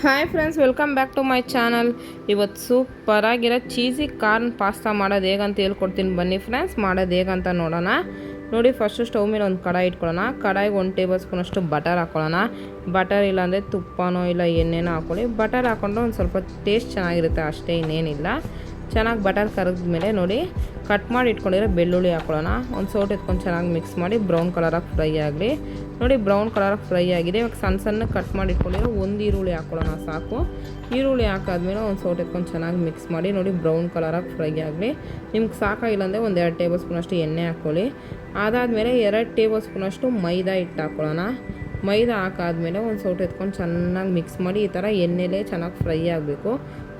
Hi friends welcome back to my channel ಇವತ್ತು ಸೂಪರಾಗಿರೋ cheesy corn pasta ಮಾಡೋದು ಹೇಗಂತ ಹೇಳ್ಕೊಡ್ತೀನಿ ಬನ್ನಿ ಫ್ರೆಂಡ್ಸ್ ಮಾಡೋದು ಹೇಗಂತ ನೋಡೋಣ. ನೋಡಿ ಫಸ್ಟು ಸ್ಟವ್ ಮೇಲೆ ಒಂದು ಕಡಾಯಿ ಇಟ್ಕೊಳ್ಳೋಣ. ಕಡಾಯಿಗೆ ಒಂದು ಟೇಬಲ್ ಸ್ಪೂನಷ್ಟು ಬಟರ್ ಹಾಕ್ಕೊಳ್ಳೋಣ ಬಟರ್ ಇಲ್ಲಾಂದರೆ ತುಪ್ಪನೋ ಇಲ್ಲ ಎಣ್ಣೆನೋ ಹಾಕ್ಕೊಳ್ಳಿ ಬಟರ್ ಹಾಕ್ಕೊಂಡ್ರೆ ಒಂದು ಸ್ವಲ್ಪ ಟೇಸ್ಟ್ ಚೆನ್ನಾಗಿರುತ್ತೆ, ಅಷ್ಟೇ ಇನ್ನೇನಿಲ್ಲ. ಚೆನ್ನಾಗಿ ಬಟರ್ ಕರಗಿದ್ಮೇಲೆ ನೋಡಿ ಕಟ್ ಮಾಡಿ ಇಟ್ಕೊಂಡಿರೋ ಬೆಳ್ಳುಳ್ಳಿ ಹಾಕೊಳ್ಳೋಣ. ಒಂದು ಸೌಟ್ ಎತ್ಕೊಂಡು ಚೆನ್ನಾಗಿ ಮಿಕ್ಸ್ ಮಾಡಿ ಬ್ರೌನ್ ಕಲರಾಗಿ ಫ್ರೈ ಆಗಲಿ. ನೋಡಿ ಬ್ರೌನ್ ಕಲರಾಗಿ ಫ್ರೈ ಆಗಿದೆ. ಇವಾಗ ಸಣ್ಣ ಸಣ್ಣ ಕಟ್ ಮಾಡಿ ಇಟ್ಕೊಂಡಿರೋ ಒಂದು ಈರುಳ್ಳಿ ಹಾಕೊಳ್ಳೋಣ ಸಾಕು. ಈರುಳ್ಳಿ ಹಾಕಾದ್ಮೇಲೆ ಒಂದು ಸೌಟ್ ಎತ್ಕೊಂಡು ಚೆನ್ನಾಗಿ ಮಿಕ್ಸ್ ಮಾಡಿ ನೋಡಿ ಬ್ರೌನ್ ಕಲರಾಗಿ ಫ್ರೈ ಆಗಲಿ. ನಿಮ್ಗೆ ಸಾಕಾಗಿಲ್ಲ ಅಂದರೆ ಒಂದು ಎರಡು ಟೇಬಲ್ ಸ್ಪೂನಷ್ಟು ಎಣ್ಣೆ ಹಾಕ್ಕೊಳ್ಳಿ ಅದಾದಮೇಲೆ ಎರಡು ಟೇಬಲ್ ಸ್ಪೂನಷ್ಟು ಮೈದಾ ಹಿಟ್ಟು ಹಾಕ್ಕೊಳ್ಳೋಣ ಮೈದಾ ಹಾಕಾದ್ಮೇಲೆ ಒಂದು ಸೌಟ್ ಎತ್ಕೊಂಡು ಚೆನ್ನಾಗಿ ಮಿಕ್ಸ್ ಮಾಡಿ ಈ ಥರ ಎಣ್ಣೆಲೇ ಚೆನ್ನಾಗಿ ಫ್ರೈ ಆಗಬೇಕು.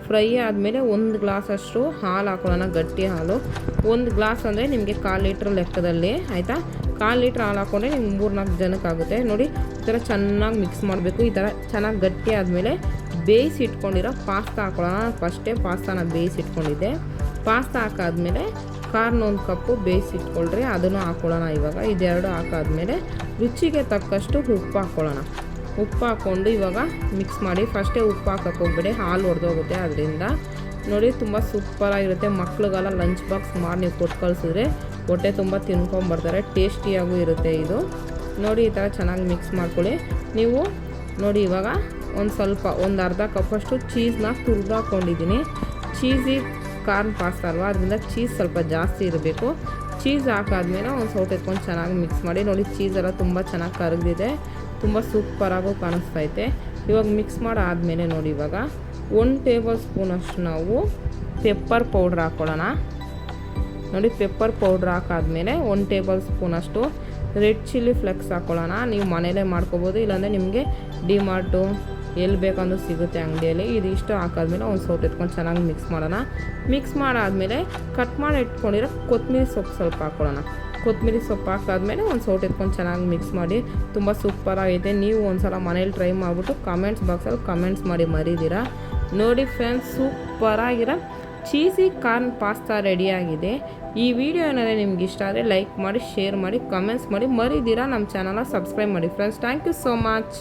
ಫ್ರೈ ಆದಮೇಲೆ ಒಂದು ಗ್ಲಾಸಷ್ಟು ಹಾಲು ಹಾಕೊಳ್ಳೋಣ, ಗಟ್ಟಿ ಹಾಲು. ಒಂದು ಗ್ಲಾಸ್ ಅಂದರೆ ನಿಮಗೆ ಕಾಲು ಲೀಟ್ರ್ ಲೆಕ್ಕದಲ್ಲಿ, ಆಯಿತಾ? ಕಾಲು ಲೀಟ್ರ್ ಹಾಲು ಹಾಕ್ಕೊಂಡ್ರೆ ನಿಮ್ಗೆ ಮೂರು ನಾಲ್ಕು ಜನಕ್ಕಾಗುತ್ತೆ ನೋಡಿ, ಈ ಥರ ಚೆನ್ನಾಗಿ ಮಿಕ್ಸ್ ಮಾಡಬೇಕು. ಈ ಥರ ಚೆನ್ನಾಗಿ ಗಟ್ಟಿ ಆದಮೇಲೆ ಬೇಯಿಸಿ ಇಟ್ಕೊಂಡಿರೋ ಪಾಸ್ತಾ ಹಾಕೊಳ್ಳೋಣ. ಫಸ್ಟೇ ಪಾಸ್ತಾನ ಬೇಯಿಸಿ ಇಟ್ಕೊಂಡಿದ್ದೆ. ಪಾಸ್ತಾ ಹಾಕಾದ್ಮೇಲೆ ಕಾರ್ನ್ ಒಂದು ಕಪ್ಪು ಬೇಯಿಸಿಟ್ಕೊಳ್ರಿ ಅದನ್ನು ಹಾಕ್ಕೊಳ್ಳೋಣ ಇವಾಗ. ಇದೆರಡು ಹಾಕಾದ್ಮೇಲೆ ರುಚಿಗೆ ತಕ್ಕಷ್ಟು ಉಪ್ಪು ಹಾಕ್ಕೊಳ್ಳೋಣ ಉಪ್ಪು ಹಾಕ್ಕೊಂಡು ಇವಾಗ ಮಿಕ್ಸ್ ಮಾಡಿ ಫಸ್ಟೇ ಉಪ್ಪು ಹಾಕಕ್ಕೆ ಹಾಲು ಹೊಡೆದೋಗುತ್ತೆ ಅದರಿಂದ. ನೋಡಿ, ತುಂಬ ಸೂಪರಾಗಿರುತ್ತೆ ಮಕ್ಳಿಗೆಲ್ಲ ಲಂಚ್ ಬಾಕ್ಸ್ ಮಾಡಿ ನೀವು ಕೊಟ್ಟು ಕಳಿಸಿದ್ರೆ ಹೊಟ್ಟೆ ತುಂಬ ತಿನ್ಕೊಂಬರ್ತಾರೆ. ಟೇಸ್ಟಿಯಾಗೂ ಇರುತ್ತೆ ಇದು. ನೋಡಿ, ಈ ಥರ ಚೆನ್ನಾಗಿ ಮಿಕ್ಸ್ ಮಾಡ್ಕೊಳ್ಳಿ. ನೀವು ನೋಡಿ, ಇವಾಗ ಒಂದು ಸ್ವಲ್ಪ, ಒಂದು ಅರ್ಧ ಕಪ್ಪಷ್ಟು ಚೀಸ್ನ ತುರಿದಾಕೊಂಡಿದ್ದೀನಿ ಚೀಸಿ ಕಾರ್ನ್ ಪಾಸ್ತಾ ಅಲ್ವಾ? ಅದರಿಂದ ಚೀಸ್ ಸ್ವಲ್ಪ ಜಾಸ್ತಿ ಇರಬೇಕು. ಚೀಸ್ ಹಾಕಾದ್ಮೇಲೆ ಒಂದು ಸೌಟ್ ಎತ್ಕೊಂಡು ಚೆನ್ನಾಗಿ ಮಿಕ್ಸ್ ಮಾಡಿ, ನೋಡಿ ಚೀಸೆಲ್ಲ ತುಂಬ ಚೆನ್ನಾಗಿ ಕರಗಿದೆ ತುಂಬ ಸೂಪರಾಗೂ ಕಾಣಿಸ್ತೈತೆ ಇವಾಗ ಮಿಕ್ಸ್ ಮಾಡಾದಮೇಲೆ ನೋಡಿ ಇವಾಗ ಒನ್ ಟೇಬಲ್ ಸ್ಪೂನಷ್ಟು ನಾವು ಪೆಪ್ಪರ್ ಪೌಡ್ರ್ ಹಾಕ್ಕೊಳ್ಳೋಣ ನೋಡಿ ಪೆಪ್ಪರ್ ಪೌಡ್ರ್ ಹಾಕಾದ್ಮೇಲೆ ಒನ್ ಟೇಬಲ್ ಸ್ಪೂನಷ್ಟು ರೆಡ್ ಚಿಲ್ಲಿ ಫ್ಲೆಕ್ಸ್ ಹಾಕೊಳ್ಳೋಣ. ನೀವು ಮನೇಲೇ ಮಾಡ್ಕೋಬೋದು, ಇಲ್ಲಾಂದರೆ ನಿಮಗೆ ಡಿಮಾರ್ಟು ಎಲ್ಲಿ ಬೇಕಂದ್ರೂ ಸಿಗುತ್ತೆ ಅಂಗಡಿಯಲ್ಲಿ. ಇದು ಇಷ್ಟು ಹಾಕಾದ್ಮೇಲೆ ಒಂದು ಸೌಟ್ ಎತ್ಕೊಂಡು ಚೆನ್ನಾಗಿ ಮಿಕ್ಸ್ ಮಾಡೋಣ. ಮಿಕ್ಸ್ ಮಾಡಾದಮೇಲೆ ಕಟ್ ಮಾಡಿ ಇಟ್ಕೊಂಡಿರೋ ಕೊತ್ತಂಬರಿ ಸೊಪ್ಪು ಸ್ವಲ್ಪ ಹಾಕೊಳ್ಳೋಣ. ಕೊತ್ತಂಬರಿ ಸೊಪ್ಪು ಹಾಕಾದ್ಮೇಲೆ ಒಂದು ಸೌಟ್ ಎತ್ಕೊಂಡು ಚೆನ್ನಾಗಿ ಮಿಕ್ಸ್ ಮಾಡಿ. ತುಂಬ ಸೂಪರಾಗೈತೆ ನೀವು ಒಂದು ಸಲ ಮನೇಲಿ ಟ್ರೈ ಮಾಡಿಬಿಟ್ಟು ಕಮೆಂಟ್ಸ್ ಬಾಕ್ಸಲ್ಲಿ ಕಮೆಂಟ್ಸ್ ಮಾಡಿ ಮರಿದ್ದೀರಾ ನೋಡಿ ಫ್ರೆಂಡ್ಸ್ ಸೂಪರಾಗಿರೋ ಚೀಸಿ ಕಾರ್ನ್ ಪಾಸ್ತಾ ರೆಡಿಯಾಗಿದೆ. ಈ ವಿಡಿಯೋ ಏನಾದರೆ ನಿಮ್ಗೆ ಇಷ್ಟ ಆದರೆ ಲೈಕ್ ಮಾಡಿ, ಶೇರ್ ಮಾಡಿ ಕಮೆಂಟ್ಸ್ ಮಾಡಿ ಮರಿದಿರಾ ನಮ್ಮ ಚಾನಲ್ನ ಸಬ್ಸ್ಕ್ರೈಬ್ ಮಾಡಿ. Friends thank you so much